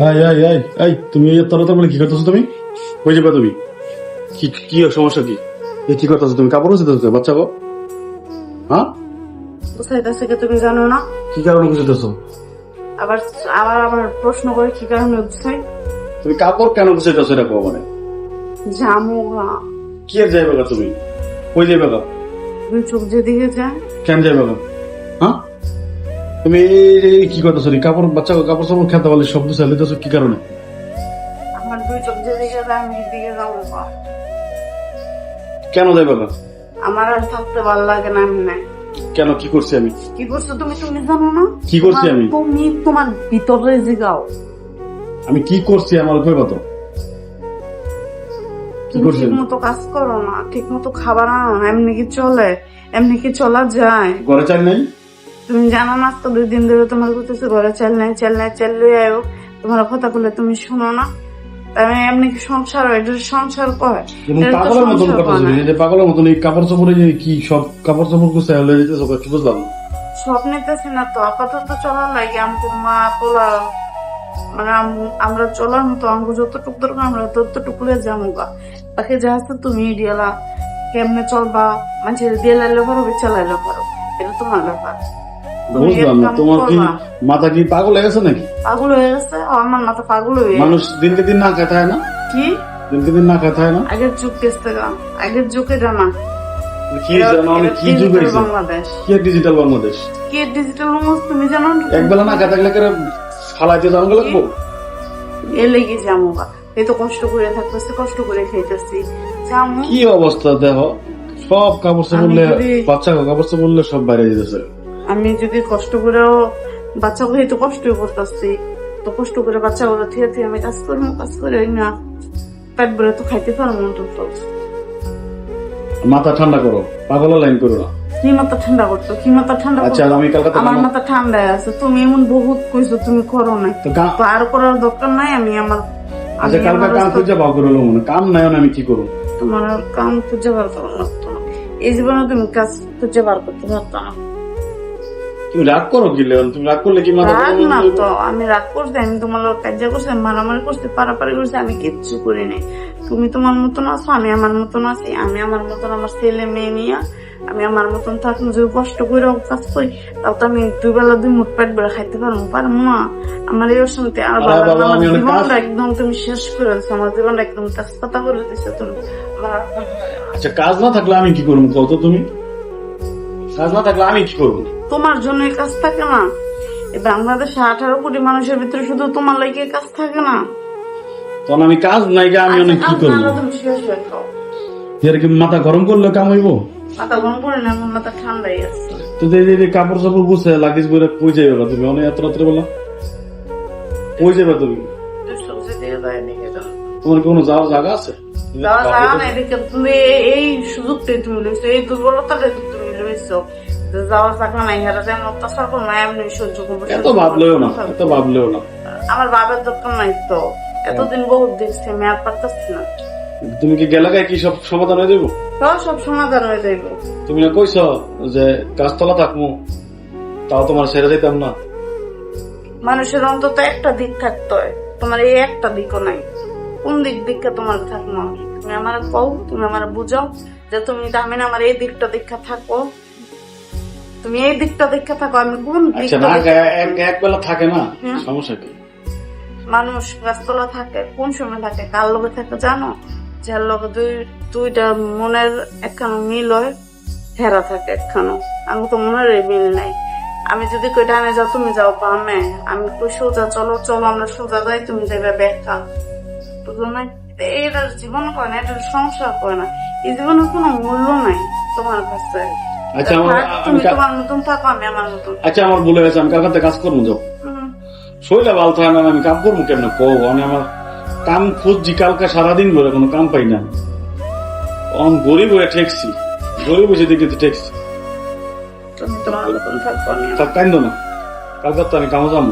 এই এই এই এই তুমি এই তরতর বলে কি করতেছো তুমি? কই যাবে তুমি কি কি সমস্যা কি? এই কি করতেছো তুমি কাপড় উচিতেছো বাচ্চা গো? হ্যাঁ? বুঝাইতেছে কি তুমি জানো না? কি কারণে বুঝতেছো আবার আবার আবার প্রশ্ন করে কি কারণে বুঝাই তুমি কাপড় কেন বুঝতেছো এটা কো মানে? জামু কি আর যাইবে তুমি? কই যাইবে গা দুই চোখ যেদিকে যায়। কেন যাইবে গা হ্যাঁ? তুমি কি করতেছো? কাপড় বাচ্চা কাপড় সাপড় খেতে বলে শব্দ চালিতেছো কি কারণে? আমার দুই চোখ যেদিকে যায় আমি সেদিকে যাব কেন যাইবে গা আমার আর থাকতে ভালো লাগে না আমি কেন? কি করছি আমি? কি করছ তুমি? তুমি জানো না? কি করছি আমি? তুমি তোমার ভিতরে জিগাও। আমি কি করছি আমার কইবা তো কি করছি ঠিক মতো কাজ করো না ঠিক মতো খাবার আনো না এমনি কি চলে? এমনি কি চলা যায়? ঘরে চাই নাই? তুমি জানো না তো দুই দিন ধরে তোমার করতেছে ঘরে চাল নাই চাল নাই চাল লই আয়ো। তোমার কথা বলে তুমি শোনো না। তাই আমি এমনি কি সংসার হয়? এটা সংসার কয়? পাগলের মতন কথা না। যে পাগলের মতন এই কাপড় চোপড়ে যে কি সব কাপড় চোপড় গুছাই হলে দিতেছো কি বুঝলাম? না। সব নিতেছি না তো আপাতত চলার লাগে আমাকে মা পোলা। মানে আম- আমরা চলার মতো আমাকে যতটুকু দরকার আমরা ততটুকু যাব গা। বাকি যা আছে তুমি দিয়ালা কেমনে চলবা? মানুষের দিয়ে লাইলে পারো বেচা লাইলে পারো। এটা তোমার ব্যাপার। বুঝলাম না তোমার কি মাথা কি পাগল হয়ে গেছে নাকি? পাগল হয়ে গেছে আমার মাথা পাগল হয়ে মানুষ দিনকে দিন না থাকে না? কি? দিনকে দিন না না? আগের যুগ গা আগের যুগে জানা কি জানো আমি কি যুগ হয়েছে? বাংলাদেশ। কি ডিজিটাল বাংলাদেশ? কি ডিজিটাল বাংলাদেশ তুমি জানো এক বেলা না খায় থাকলে কেন ফালাইতে যাও লাগবো এ লেগে যাব গা। এই তো কষ্ট করে থাকতেছি কষ্ট করে খাইতেছি। কি অবস্থা দেখো সব কাপড় বললে বাচ্চা কাপড় বললে সব বাইরে যেতেছে। আমি যদি কষ্ট করেও বাচ্চা করে তো কষ্টই করতেছি তো কষ্ট করে বাচ্চা গুলো থিয়ে থিয়ে আমি কাজ করব কাজ করে না। পেট ভরে তো খাইতে পারব না তো। মাথা ঠান্ডা করো পাগল লাইন করো না। কি মাথা ঠান্ডা করতো কি মাথা ঠান্ডা আচ্ছা আমি কালকাতা আমার মাথা ঠান্ডায় আছে তুমি এমন বহুত কইছো তুমি করো নাই। তো আর করার দরকার নাই আমি আমার আচ্ছা আমি কাম খুঁজে পাও করে মনে কাম নাই আমি কি করব? তোমার কাম খুঁজে বার করা না এই জীবনে তুমি কাজ খুঁজে বার করতে পারতো না। তুমি রাগ করো কি লেন তুমি রাগ করলে কি মাথা রাগ না তো আমি রাগ করছি আমি তোমার লোক কাজ করছি আমি মারামারি করছি পারাপারি করছি আমি কিচ্ছু করি নাই। তুমি তোমার মতন আছো আমি আমার মতন আছি আমি আমার মতন আমার ছেলে মেয়ে নিয়ে আমি আমার মতন থাকব যদি কষ্ট করে কাজ করি তাও তো আমি দুই বেলা দুই মুঠ পেট বেড়ে খাইতে পারব পারব না। আমার এই অশান্তি আর বাবা, আমার জীবনটা একদম তুমি শেষ করে দিচ্ছ আমার জীবনটা একদম তেজপাতা করে দিচ্ছ তুমি। আচ্ছা কাজ না থাকলে আমি কি করব কত তুমি? কাজ না থাকলে আমি কি করব? তোমার জন্য কাজ থাকে না। বাংলাদেশে আঠারো কোটি মানুষের ভিতরে শুধু তোমার লাগে কাজ থাকে না। তখন আমি কাজ নাই গা আমি অনেক কি আচ্ছা, করব। এর কি মাথা গরম করলে কাম হইব? মাথা গরম করে না মাথা ঠান্ডাই আছে। তো কাপড় চাপড় গুছে বইরা কই তুমি? অনেক এত রাত্রে বলা। কই যাবে তুমি? তোমার কোনো যাওয়ার জায়গা আছে? তুমি এই- এই সুযোগটাই তুমি লইছো এই দুর্বলতাটাই তুমি যাওয়ার হেরা যেন অত্যাচার না এমনি সহ্য করব এত ভাবলেও না এত ভাবলেও না। আমার বাবার দরকার নাই তো। এতদিন বহুত দেখছি আমি আর পারতেছি না। তুমি কি গেলাগায় কি সব সমাধান হয়ে যাব? তো সব সমাধান হয়ে যাইব তুমি না কইছ যে গাছতলা থাকব তাও তোমার দিতাম না। মানুষের অন্তত একটা দিক থাকতে হয় তোমার এই একটা দিকও নাই। কোন দিক দিকটা তোমার থাকব আমি? তুমি আমার কও তুমি আমার বুঝাও যে তুমি আমি না আমার এই দিকটা দীক্ষা থাকো। তুমি এই দিকটা দীক্ষা থাকো আমি কোন আচ্ছা এক বেলা থাকে না? সমস্যা কি? মানুষ গাছতলা থাকে কোন সময় থাকে? কার লগে থাকে জানো? যার লগে দুই দুইটা মনের একখানো মিল হয় হেরা থাকে একখানো। আমি তো মনের মিল নাই। আমি যদি কই ডানে যাও তুমি যাও বামে। আমি কই সোজা চলো চলো আমরা সোজা যাই তুমি যাবে ব্যাখ্যা বুঝলো না এটার জীবন করে না এটার সংসার করে না। এই জীবনের কোনো মূল্য নাই তোমার কাছে। আচ্ছা আমার আমি তুমি তোমার মতন থাকো আমি আমার মতন আচ্ছা আমার বলে গেছে আমি কাকাতে কাজ করব যাও। হুম। শরীরে ভালো থাকে না আমি কাম করব কেমন? কো আমি আমার কাম খুঁজছি কালকে সারাদিন ধরে কোনো কাম পাই না। অন গরিব হয়ে ঠেকছি গরিব হয়েছে দেখে তো ঠেকছি। থাকো আমি কান্দ না। কালকে তো আমি কামো যাব।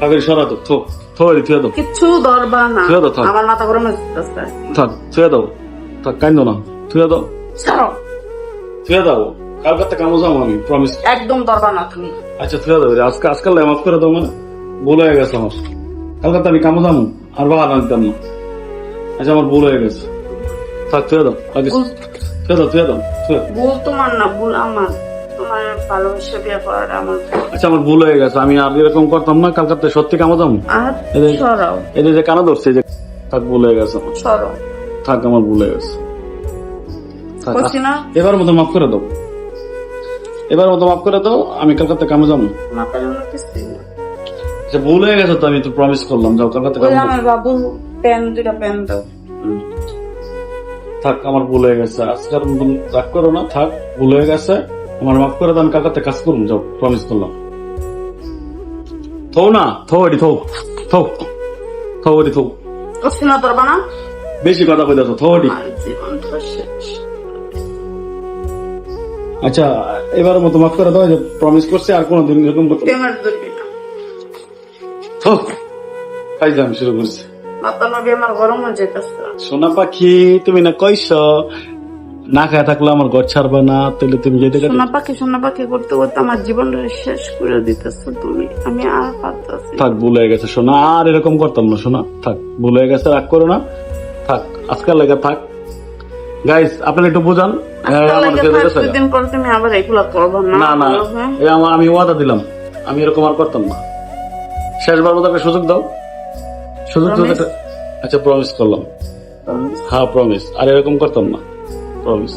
থাকের সরা তো থো থো এরি থুয়ে দাও। কিচ্ছু দরবার না। ঠিক আছে, থাক। আমার মাথা গরম হয়ে থাক থুয়ে দাও। থাক কান্দ না। থুয়ে দাও। ছাড়ো। থুয়ে দাও। কালকে তো কামো যাব আমি প্রমিস একদম দরবার না তুমি। আচ্ছা থুয়ে দাও আজকে আজকাল মাফ করে দাও মানে। ভুল হয়ে গেছে আমার। কালকে তো আমি কামো যাব আর বাবা দিতাম না। আচ্ছা আমার ভুল হয়ে গেছে। থাক তুই দাও। তুই দাও তুই দাও ভুল তোমার না ভুল আমার। তোমার ভালোবাসা বিয়ে করাটা আমার। আচ্ছা আমার ভুল হয়ে গেছে। আমি আর এরকম করতাম না কালকে সত্যি কামো যাব। এই যে কানা ধরছে যে থাক ভুল হয়ে গেছে আমার। সরাও। থাক আমার ভুল হয়ে গেছে। থাক, করছি না? এবার মতো মাফ করে দাও। এবার মতো মাফ করে দাও আমি কালকাতে কামে যাব। আচ্ছা ভুল হয়ে গেছে তো আমি তো প্রমিস করলাম যাও কালকাতে কামে আমার বাবু প্যান দুটা প্যান দাও। থাক আমার ভুল হয়ে গেছে। আজকাল মতন রাগ করো না থাক ভুল হয়ে গেছে। আমার মাফ করে দাও আমি কালকাতে কাজ করুন যাও প্রমিস করলাম। থৌ না থৌ এটি থৌ থৌ থৌ এটি থৌ করছি না তোর বানা বেশি কথা কই দাও থৌ এটি আচ্ছা এবার মতো মাফ করে দাও যে প্রমিস করছে আর কোনোদিন এরকম করতে দুর্বি না। থৌ ফাইজাম শুরু করছে। আমার গরম হয়ে যেতেছে সোনা পাখি তুমি না কইস না খায় থাকলে আমার ঘর ছাড়বে না তাহলে তুমি যেতে সোনা পাখি সোনা পাখি করতে করতে আমার জীবনটা শেষ করে দিতেছো তুমি। আমি আর পারতেছি থাক ভুল হয়ে গেছে সোনা। আর এরকম করতাম না সোনা। থাক ভুল হয়ে গেছে রাগ করো না। থাক আজকাল লেগে থাক। গাইস আপনারা একটু বোঝান। হ্যাঁ, না না আমি ওয়াদা দিলাম। আমি এরকম আর করতাম না। শেষবার মতো একটা সুযোগ দাও। সুযোগ আচ্ছা প্রমিস করলাম। হ্যাঁ প্রমিস আর এরকম করতাম না। প্রমিস